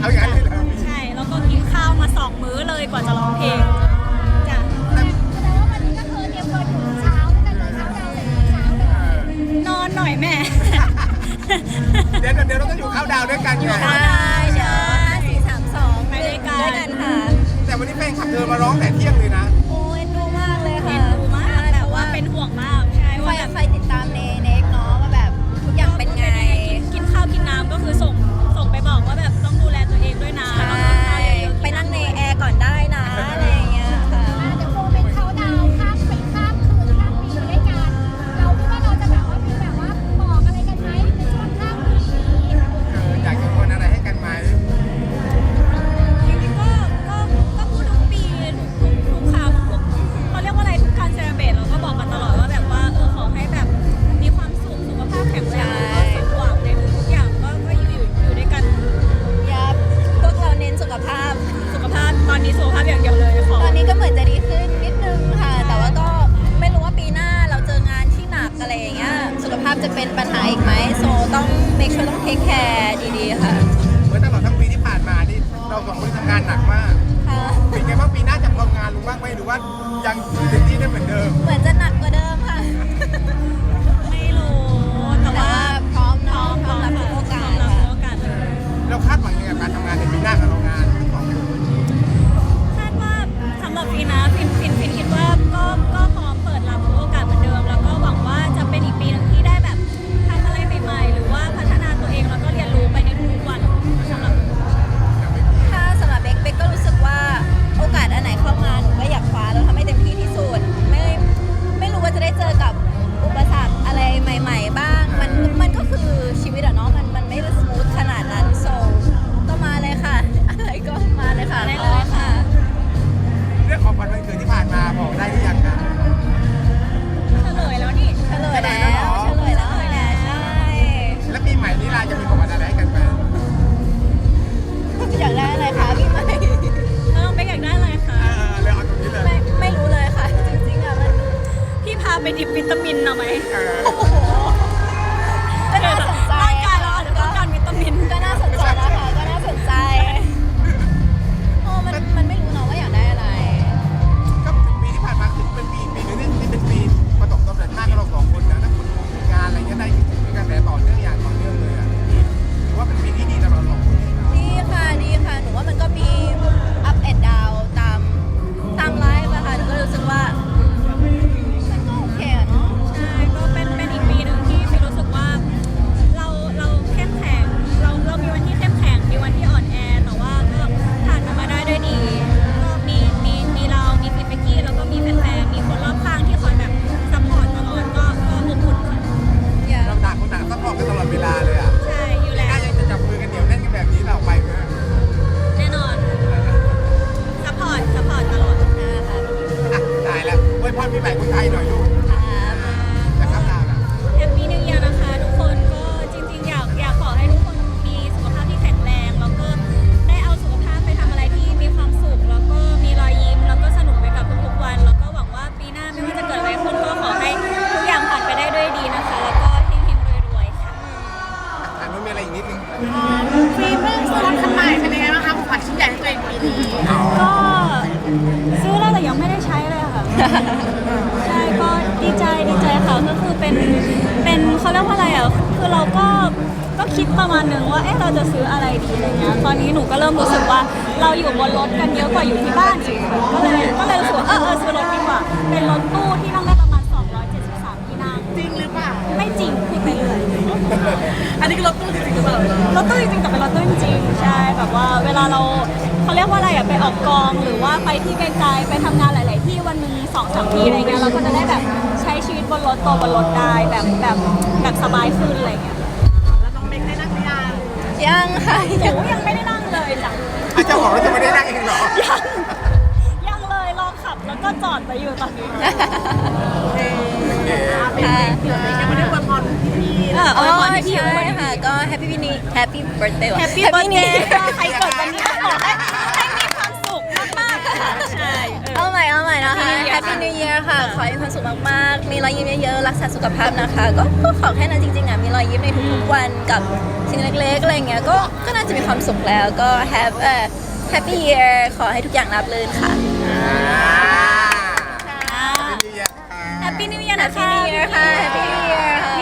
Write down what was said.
เอาอย่างนี้เลยใช่ แล้วก็กินข้าวมาสองมื้อเลยกว่าจะร้องเพลงจ้ะแสดงว่าวันนี้ก็คือเตรียมตัวอยู่เช้าด้วยกันเลยช้าเราเช้านอนหน่อยแม่ เดี๋ยวเดี๋ยวเราก็อยู่ข้าวดาวด้วยกันไงได้ใช่สี่สามสองไปยกัด้วยกันค่ะ แต่วันนี้เพลงขับเธอมาร้องแต่เที่ยง พจะเป็นปัญหาอีกไหมโซต้องเมคชัวร์ต้องเทคแคร์ดีๆค่ะเมื่อตลอดทั้งปีที่ผ่านมานี่เราสองคนทำงานหนักมากเป็นไงบ้างปีหน้าจะพองานรู้บ้างไหมหรือว่ายังเต็นที่ได้เหมือนเดิม เหมือนจะหนัก ใช่ก็ดีใจดีใจค่ะก็คือเป็นเป็นเขาเรียกว่าอะไรอะคือเราก็ก็คิดประมาณหนึ่งว่าเอ๊ะเราจะซื้ออะไรดีอะไรเงี้ยตอนนี้หนูก็เริ่มรู้สึกว่าเราอยู่บนรถกันเยอะกว่าอยู่ที่บ้านจริงก็เลยก็เลยรู้สึกเออเออซื้อรถดีกว่า เป็นรถตู้ที่นั่งได้ประมาณ 273 ที่นั่งจริงหรือเปล่าไม่จริงพูดไปเลยอันนี้รถตู้จริงหรือเปล่ารถตู้จริงแต่เป็นรถตู้จริงใช่แบบว่าเวลาเราเขาเรียกว่าอะไรอะไปออกกองหรือว่าไปที่ไกลๆไปทำงานหลาย ๆ ที่วันนึง สองสามทีอะไรเงี้ยเราก็จะได้แบบใช้ชีวิตบนรถโตบนรถได้แบบแบบแบบสบายขึ้นอะไรเงี้ยแล้วน้องเบคได้นั่งหรืยังยังค่ะยังยังไม่ได้นั่งเลยจ้ะอาจารย์บองว่าจะไม่ได้นั่งเองเหรอยังยังเลยลองขับแล้วก็จอดไปอยู่ตอนนี้ค่ะยังไม่ได้อวยพรพี่เออเอาพรพี่ค่ะก็แฮปปี้วินนี่แฮปปี้เบิร์ดเดย์แฮปปี้เบิร์ดเดย์ใครเกิดวันนี้ขอให้ Year ค่ะ ขอให้มีความสุขมากๆ มีรอยยิ้มเยอะๆ รักษาสุขภาพนะคะ ก็ก็ขอแค่นั้นจริงๆอะ มีรอยยิ้มในทุกๆวันกับสิ่งเล็กๆ อะไรเงี้ย ก็ก็น่าจะมีความสุขแล้ว ก็ have a happy year ขอให้ทุกอย่างรับเลินค่ะ Happy New Year ค่ะ Happy New Year นะคะ Happy New Year ค่ะ